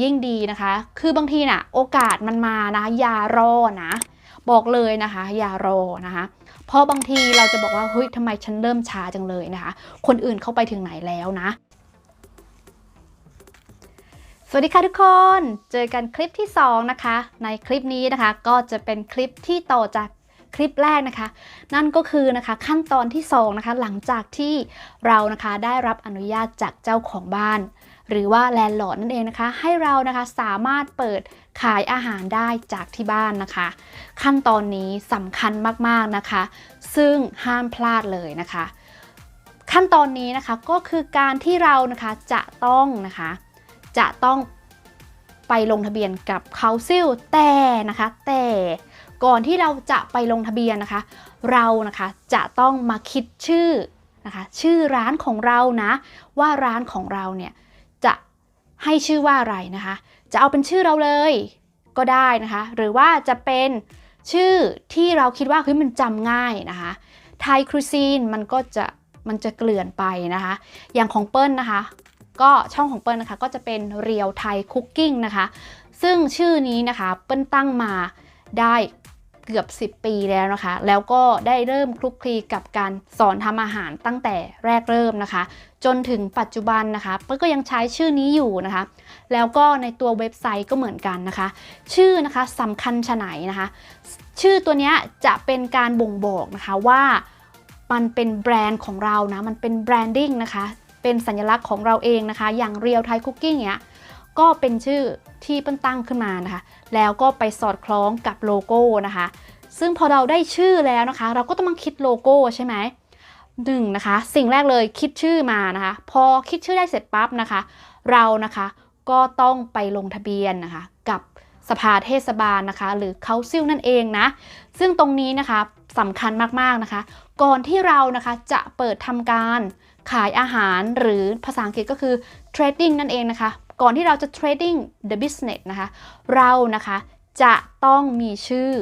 ยิ่งดีนะคะ คือบางทีน่ะโอกาสมันมานะอย่ารอนะ บอกเลยนะคะ อย่ารอนะคะเพราะบางทีเราจะบอกว่าเฮ้ยทำไมฉันเริ่มช้าจังเลยนะคะ คนอื่นเข้าไปถึงไหนแล้วนะ สวัสดีค่ะทุกคน เจอกันคลิปที่ 2 นะคะ ในคลิปนี้นะคะ ก็จะเป็นคลิปที่ต่อจาก คลิปแรกนะคะ นั่นก็คือนะคะขั้นตอนที่2นะคะหลังจากที่เรานะคะได้รับอนุญาตจากเจ้าของบ้าน หรือว่าแลนด์ลอร์ดนั่นเองนะคะ ให้เรานะคะสามารถเปิดขายอาหารได้จากที่บ้านนะคะ ขั้นตอนนี้สำคัญมากๆนะคะ ซึ่งห้ามพลาดเลยนะคะ ขั้นตอนนี้นะคะก็คือการที่เรานะคะจะต้องนะคะจะต้องไปลงทะเบียนกับเขาซิลแต่นะคะ แต่ ก่อนที่เราจะไปลงทะเบียนนะคะ เรานะคะจะต้องมาคิดชื่อนะคะชื่อร้านของเรานะว่าร้านของเราเนี่ยจะให้ชื่อว่าอะไรนะคะ จะเอาเป็นชื่อเราเลยก็ได้นะคะ หรือว่าจะเป็นชื่อที่เราคิดว่าเฮ้ยมันจำง่ายนะคะไทยครูซีนมันก็จะมันจะเกลื่อนไปนะคะ อย่างของเปิ้ลนะคะ ก็ช่องของเปิ้ลนะคะก็จะเป็นเรียวไทยคุกกิ้งนะคะ ซึ่งชื่อนี้นะคะเปิ้ลตั้งมา ได้เกือบ 10 ปีแล้วนะคะ แล้วก็ได้เริ่มคลุกคลีกับการสอนทำอาหารตั้งแต่แรกเริ่มนะคะ จนถึงปัจจุบันนะคะเปิ้ลก็ยังใช้ชื่อนี้อยู่นะคะ แล้วก็ในตัวเว็บไซต์ก็เหมือนกันนะคะ ชื่อนะคะสำคัญชะไหนนะคะ ชื่อตัวนี้จะเป็นการบ่งบอกนะคะว่ามันเป็นแบรนด์ของเรานะ มันเป็นแบรนดิ้งนะคะ เป็นสัญลักษณ์ของเราเองนะคะ อย่างเรียวไทยคุกกิ้งเนี้ย ก็เป็นชื่อที่เปิ้ลตั้งขึ้นมานะคะ แล้วก็ไปสอดคล้องกับโลโก้นะคะ ซึ่งพอเราได้ชื่อแล้วนะคะ เราก็ต้องมาคิดโลโก้ใช่ไหมหนึ่งนะคะ สิ่งแรกเลยคิดชื่อมานะคะ พอคิดชื่อได้เสร็จปั๊บนะคะ เรานะคะก็ต้องไปลงทะเบียนนะคะ กับสภาเทศบาลนะคะ หรือเคาซิลนั่นเองนะ ซึ่งตรงนี้นะคะสำคัญมากๆนะคะ ก่อนที่เรานะคะจะเปิดทำการขายอาหารหรือภาษาอังกฤษก็คือ trading นั่นเองนะคะ ก่อนที่เราจะ trading the business นะคะ เรานะคะจะต้องมีชื่อ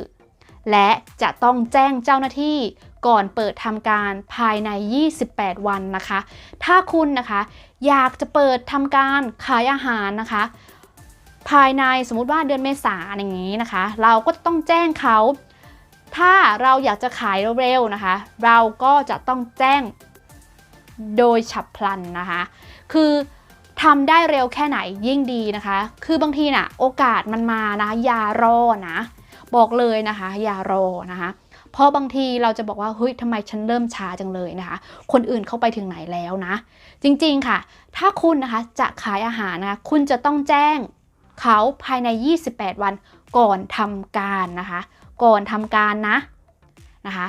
และจะต้องแจ้งเจ้าหน้าที่ก่อนเปิดทำการภายใน 28 วันนะคะ ถ้าคุณนะคะอยากจะเปิดทำการขายอาหารนะคะ ภายในสมมุติว่าเดือนเมษาอย่างนี้นะคะ เราก็ต้องแจ้งเขาถ้าเราอยากจะขายเร็วๆนะคะ เราก็จะต้องแจ้งโดยฉับพลันนะคะ คือ ทำได้เร็วแค่ไหนยิ่งดีนะคะ คือบางทีน่ะโอกาสมันมานะอย่ารอนะ บอกเลยนะคะอย่ารอนะคะเพราะบางทีเราจะบอกว่าเฮ้ยทำไมฉันเริ่มช้าจังเลยนะคะ คนอื่นเข้าไปถึงไหนแล้วนะ จริงๆค่ะ ถ้าคุณนะคะจะขายอาหารนะคะคุณจะต้องแจ้งเขาภายใน 28 วันก่อนทำการนะคะ ก่อนทำการนะนะคะ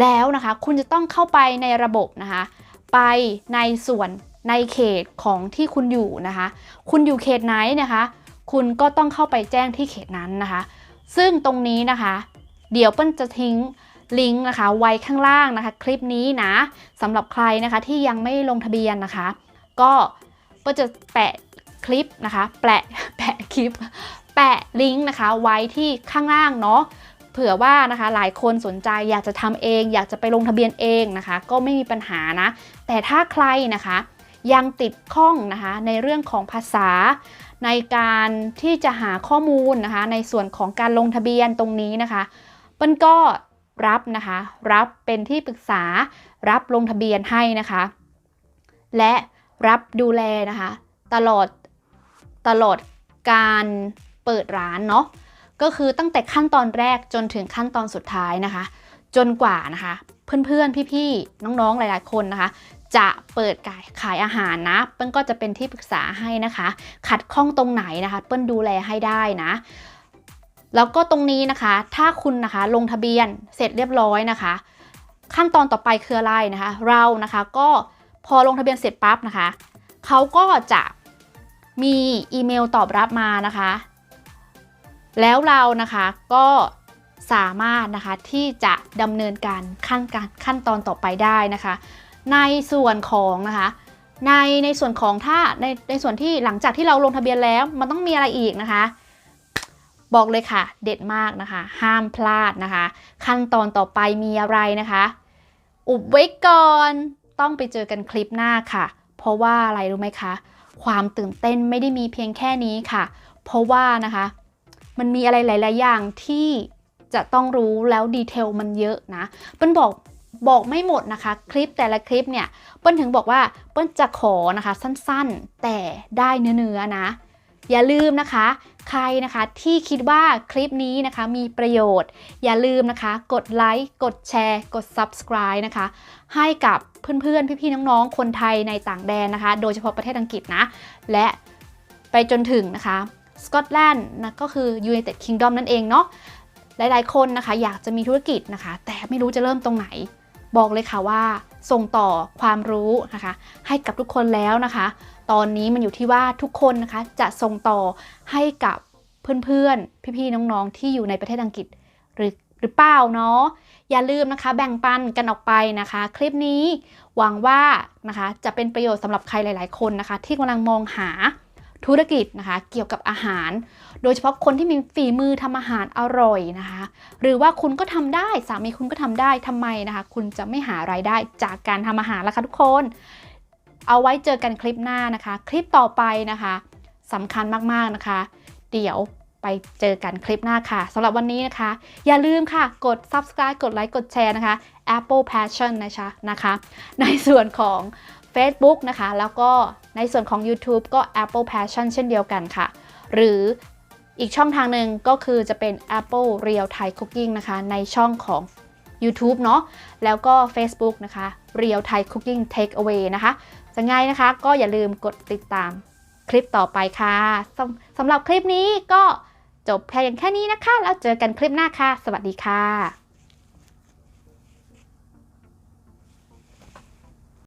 แล้วนะคะคุณจะต้องเข้าไปในระบบนะคะ ไปในส่วน ในเขตของที่คุณอยู่นะคะ คุณอยู่เขตไหนนะคะ คุณก็ต้องเข้าไปแจ้งที่เขตนั้นนะคะ ซึ่งตรงนี้นะคะ เดี๋ยวเปิ้ลจะทิ้งลิงก์นะคะ ไว้ข้างล่างนะคะ คลิปนี้นะสำหรับใครนะคะที่ยังไม่ลงทะเบียนนะคะ ก็เปิ้ลจะแปะคลิปนะคะ แปะแปะคลิป แปะลิงก์นะคะ ไว้ที่ข้างล่างเนาะเผื่อว่านะคะหลายคนสนใจอยากจะทำเอง อยากจะไปลงทะเบียนเองนะคะ ก็ไม่มีปัญหานะ แต่ถ้าใครนะคะ ยังติดข้องนะคะในเรื่องของภาษา ในการที่จะหาข้อมูลนะคะในส่วนของการลงทะเบียนตรงนี้นะคะเปิ้ลก็รับนะคะรับเป็นที่ปรึกษารับลงทะเบียนให้นะคะ และรับดูแลนะคะตลอดตลอดการเปิดร้านเนาะก็คือตั้งแต่ขั้นตอนแรกจนถึงขั้นตอนสุดท้ายนะคะ จนกว่านะคะ เพื่อนๆ พี่ๆ น้องๆ หลายๆ คนนะคะ จะเปิดขายขายอาหารนะ เปิ้ลก็จะเป็นที่ปรึกษาให้นะคะ ขัดข้องตรงไหนนะคะ เปิ้ลดูแลให้ได้นะ แล้วก็ตรงนี้นะคะ ถ้าคุณนะคะลงทะเบียนเสร็จเรียบร้อยนะคะ ขั้นตอนต่อไปคืออะไรนะคะ เรานะคะก็พอลงทะเบียนเสร็จปั๊บนะคะเขาก็จะมีอีเมลตอบรับมานะคะ แล้วเรานะคะก็สามารถนะคะที่จะดำเนินการขั้นการขั้นตอนต่อไปได้นะคะ ในส่วนของนะคะในในส่วนของถ้าในในส่วนที่หลังจากที่เราลงทะเบียนแล้ว มันต้องมีอะไรอีกนะคะ บอกเลยค่ะ เด็ดมากนะคะ ห้ามพลาดนะคะ ขั้นตอนต่อไปมีอะไรนะคะ อุบไว้ก่อนต้องไปเจอกันคลิปหน้าค่ะ เพราะว่าอะไรรู้ไหมคะ ความตื่นเต้นไม่ได้มีเพียงแค่นี้ค่ะ เพราะว่านะคะ มันมีอะไรหลาย ๆ อย่างที่จะต้องรู้แล้วดีเทลมันเยอะนะเปิ้ลบอก บอกไม่หมดนะคะ คลิปแต่ละคลิปเนี่ยเปิ้ลถึงบอกว่าเปิ้ลจะขอนะคะสั้นๆ แต่ได้เนื้อๆนะ อย่าลืมนะคะ ใครนะคะที่คิดว่าคลิปนี้นะคะมีประโยชน์ อย่าลืมนะคะ กดไลค์กดแชร์ กด subscribe นะคะ ให้กับเพื่อนๆ พี่ๆ น้องๆ คนไทยในต่างแดนนะคะ โดยเฉพาะประเทศอังกฤษนะ และไปจนถึงนะคะสกอตแลนด์นะก็คือ United Kingdom นั่นเองเนาะหลายๆ คนนะคะอยากจะมีธุรกิจนะคะ แต่ไม่รู้จะเริ่มตรงไหน บอกเลยค่ะว่า ส่งต่อความรู้นะคะ ให้กับทุกคนแล้วนะคะ ตอนนี้มันอยู่ที่ว่าทุกคนนะคะจะส่งต่อให้กับเพื่อนๆ พี่ๆ น้องๆ ที่อยู่ในประเทศอังกฤษหรือหรือเปล่าเนาะ อย่าลืมนะคะ แบ่งปันกันออกไปนะคะ คลิปนี้หวังว่านะคะจะเป็นประโยชน์สำหรับใครหลาย ๆ คนนะคะ ที่กำลังมองหา ธุรกิจนะคะเกี่ยวกับอาหาร โดยเฉพาะคนที่มีฝีมือทำอาหารอร่อยนะคะ หรือว่าคุณก็ทำได้สามีคุณก็ทำได้ทำไมนะคะ คุณจะไม่หารายได้จากการทำอาหารล่ะคะทุกคน เอาไว้เจอกันคลิปหน้านะคะ คลิปต่อไปนะคะสำคัญมากๆนะคะ เดี๋ยวไปเจอกันคลิปหน้าค่ะสำหรับวันนี้นะคะ อย่าลืมค่ะ กด subscribe กดไลค์กดแชร์นะคะ Apple Passion นะคะนะคะ ในส่วนของ Facebook นะคะ แล้วก็ในส่วนของ YouTube ก็ Apple Passion เช่นเดียวกันค่ะ หรืออีกช่องทางหนึ่งก็คือจะเป็น Apple Real Thai Cooking นะคะ ในช่องของ YouTube เนาะแล้วก็ Facebook นะคะ Real Thai Cooking Takeaway นะคะ จะง่ายนะคะ ก็อย่าลืมกดติดตามคลิปต่อไปค่ะสำสำหรับคลิปนี้ก็จบเพียงแค่นี้นะคะ แล้วเจอกันคลิปหน้าค่ะ สวัสดีค่ะ